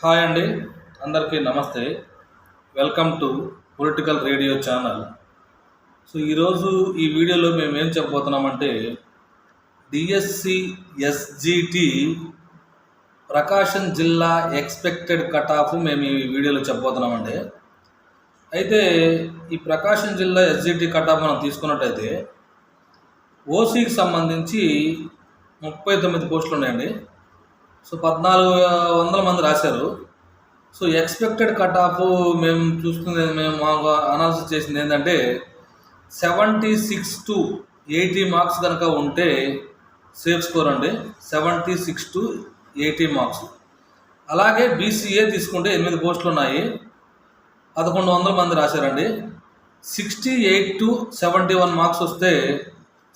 Hi అండి. అందరికీ నమస్తే. Welcome to political radio channel. So ఈరోజు ఈ వీడియోలో మేము ఏం చెప్పబోతున్నామంటే డిఎస్సి ఎస్జిటి ప్రకాశం జిల్లా ఎక్స్పెక్టెడ్ కట్ ఆఫ్ మేము ఈ వీడియోలో చెప్పబోతున్నామండి. అయితే ఈ ప్రకాశం జిల్లా ఎస్జిటి కట్ ఆఫ్ మనం తీసుకున్నట్టయితే ఓసీకి సంబంధించి ముప్పై తొమ్మిది పోస్టులు ఉన్నాయండి. సో పద్నాలుగు వందల మంది రాశారు. సో ఎక్స్పెక్టెడ్ కట్ ఆఫ్ మేము చూస్తుంది మేము మాకు అనౌన్స్ చేసింది ఏంటంటే seventy six to eighty marks కనుక ఉంటే సేఫ్ స్కోర్ అండి. Seventy six to eighty marks అలాగే బీసీఏ తీసుకుంటే ఎనిమిది పోస్టులు ఉన్నాయి. పదకొండు వందల మంది రాశారండి. Sixty eight to seventy one marks వస్తే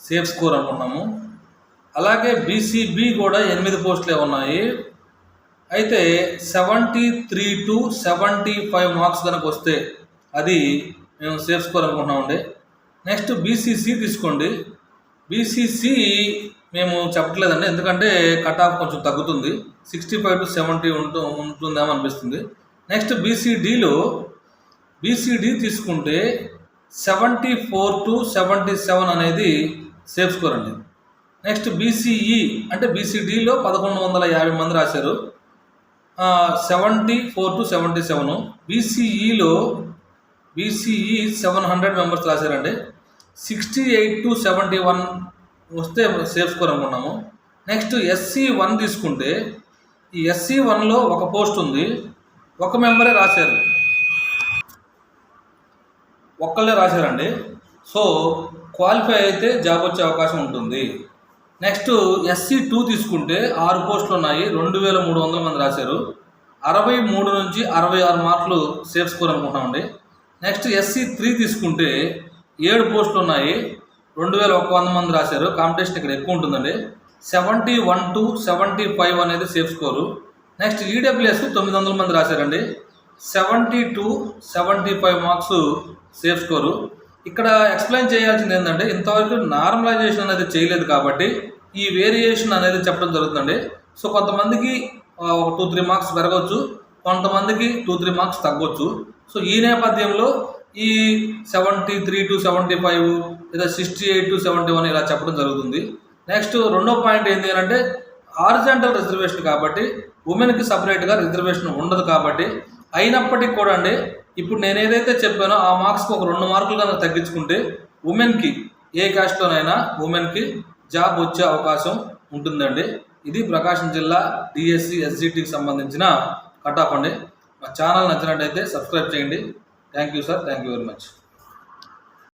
సేఫ్ స్కోర్ అనుకున్నాము అలాగే బీసీబీ కూడా ఎనిమిది పోస్టులే ఉన్నాయి. అయితే seventy three to seventy five marks కనుక వస్తే అది మేము సేఫ్ స్కోర్ అనుకుంటున్నామండి. నెక్స్ట్ బీసీసీ తీసుకోండి. బీసీసీ మేము చెప్పట్లేదండి. ఎందుకంటే కట్ ఆఫ్ కొంచెం తగ్గుతుంది. సిక్స్టీ ఫైవ్ టు సెవెంటీ ఉంటు ఉంటుందేమో అనిపిస్తుంది. నెక్స్ట్ బీసీడీలో బీసీడీ తీసుకుంటే seventy four to seventy seven అనేది సేఫ్ స్కోర్ అండి. నెక్స్ట్ బీసీఈ అంటే బీసీడీలో పదకొండు వందల యాభై మంది రాశారు. Seventy four to seventy seven బీసీఈలో BCE seven hundred members రాశారండి sixty eight to seventy one వస్తే సేఫ్ స్కోర్ అనుకున్నాము. నెక్స్ట్ ఎస్సీ వన్ తీసుకుంటే ఈ ఎస్సీ వన్లో ఒక పోస్ట్ ఉంది. ఒక మెంబరే రాశారు. ఒక్కళ్ళే రాశారండి. సో క్వాలిఫై అయితే జాబ్ వచ్చే అవకాశం ఉంటుంది. నెక్స్ట్ ఎస్సీ టూ తీసుకుంటే ఆరు పోస్టులు ఉన్నాయి. రెండు వేల మూడు వందల మంది రాశారు. అరవై మూడు నుంచి అరవై ఆరు మార్కులు సేఫ్ స్కోర్ అనుకుంటామండి నెక్స్ట్ ఎస్సీ త్రీ తీసుకుంటే ఏడు పోస్టులు ఉన్నాయి. రెండు వేల ఒక వంద మంది రాశారు. కాంపిటీషన్ ఇక్కడ ఎక్కువ ఉంటుందండి. Seventy one to seventy five అనేది సేఫ్ స్కోరు. నెక్స్ట్ ఈడబ్ల్యూఎస్ తొమ్మిది వందల మంది రాశారండి. Seventy two seventy five marks safe score. ఇక్కడ ఎక్స్ప్లెయిన్ చేయాల్సింది ఏంటంటే ఇంతవరకు నార్మలైజేషన్ అనేది చేయలేదు కాబట్టి ఈ వేరియేషన్ అనేది చెప్పడం జరుగుతుందండి. సో కొంతమందికి ఒక టూ త్రీ మార్క్స్ పెరగవచ్చు కొంతమందికి టూ త్రీ మార్క్స్ తగ్గవచ్చు సో ఈ నేపథ్యంలో ఈ seventy three to seventy five లేదా sixty eight to seventy one ఇలా చెప్పడం జరుగుతుంది. నెక్స్ట్ రెండో పాయింట్ ఏంటి అంటే హారిజాంటల్ రిజర్వేషన్ కాబట్టి ఉమెన్కి సపరేట్గా రిజర్వేషన్ ఉండదు కాబట్టి అయినప్పటికీ కూడా అండి ఇప్పుడు నేను ఏదైతే చెప్పానో ఆ మార్క్స్కి ఒక రెండు మార్కులు కనుక తగ్గించుకుంటే ఉమెన్కి ఏ క్యాస్ట్లోనైనా ఉమెన్కి జాబ్ వచ్చే అవకాశం ఉంటుందండి. ఇది ప్రకాశం జిల్లా డిఎస్సి ఎస్జిటికి సంబంధించిన కట్ ఆఫ్ అండి. మా ఛానల్ నచ్చినట్టయితే సబ్స్క్రైబ్ చేయండి. Thank you sir thank you very much